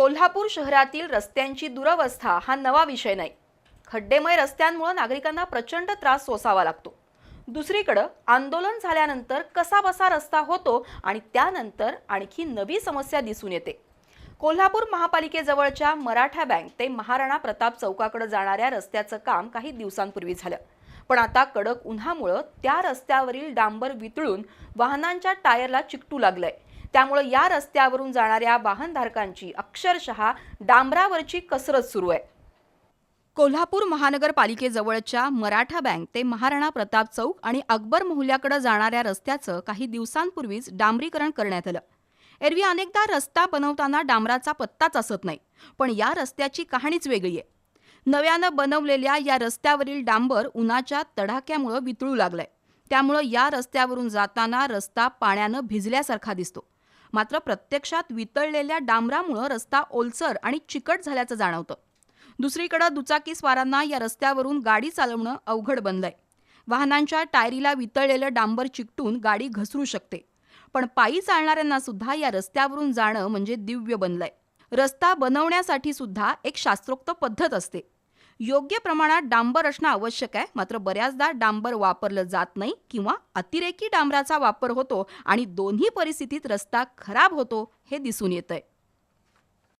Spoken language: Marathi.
कोल्हापूर शहरातील रस्त्यांची दुरवस्था हा नवा विषय नाही. खड्डेमय रस्त्यांमुळे नागरिकांना प्रचंड त्रास सोसावा लागतो. दुसरीकडं आंदोलन झाल्यानंतर कसा बसा रस्ता होतो आणि त्यानंतर आणखी नवी समस्या दिसून येते. कोल्हापूर महापालिकेजवळच्या मराठा बँक ते महाराणा प्रताप चौकाकडे जाणाऱ्या रस्त्याचं काम काही दिवसांपूर्वी झालं. पण आता कडक उन्हामुळं त्या रस्त्यावरील डांबर वितळून वाहनांच्या टायरला चिकटू लागलंय. त्यामुळं या रस्त्यावरून जाणाऱ्या वाहनधारकांची अक्षरशः डांबरावरची कसरत सुरू आहे. कोल्हापूर महानगरपालिकेजवळच्या मराठा बँक ते महाराणा प्रताप चौक आणि अकबर मोहल्याकडे जाणाऱ्या रस्त्याचं काही दिवसांपूर्वीच डांबरीकरण करण्यात आलं. एरवी अनेकदा रस्ता बनवताना डांबराचा पत्ताच असत नाही पण या रस्त्याची कहाणीच वेगळी आहे. नव्यानं बनवलेल्या या रस्त्यावरील डांबर उन्हाच्या तडाख्यामुळं वितळू लागलंय. त्यामुळं या रस्त्यावरून जाताना रस्ता पाण्यानं भिजल्यासारखा दिसतो. मात्र प्रत्यक्षात वितळलेल्या डांबरामुळं रस्ता ओलसर आणि चिकट झाल्याचं जाणवतं. दुसरीकडं दुचाकी स्वारांना या रस्त्यावरून गाडी चालवणं अवघड बनलंय. वाहनांच्या टायरीला वितळलेलं डांबर चिकटून गाडी घसरू शकते. पण पायी चालणाऱ्यांना सुद्धा या रस्त्यावरून जाणं म्हणजे दिव्य बनलंय. रस्ता बनवण्यासाठी सुद्धा एक शास्त्रोक्त पद्धत असते. योग्य प्रमाणात डांबर असणं आवश्यक आहे. मात्र बऱ्याचदा डांबर वापरलं जात नाही किंवा अतिरेकी डांबराचा वापर होतो आणि दोन्ही परिस्थितीत रस्ता खराब होतो हे दिसून येतंय.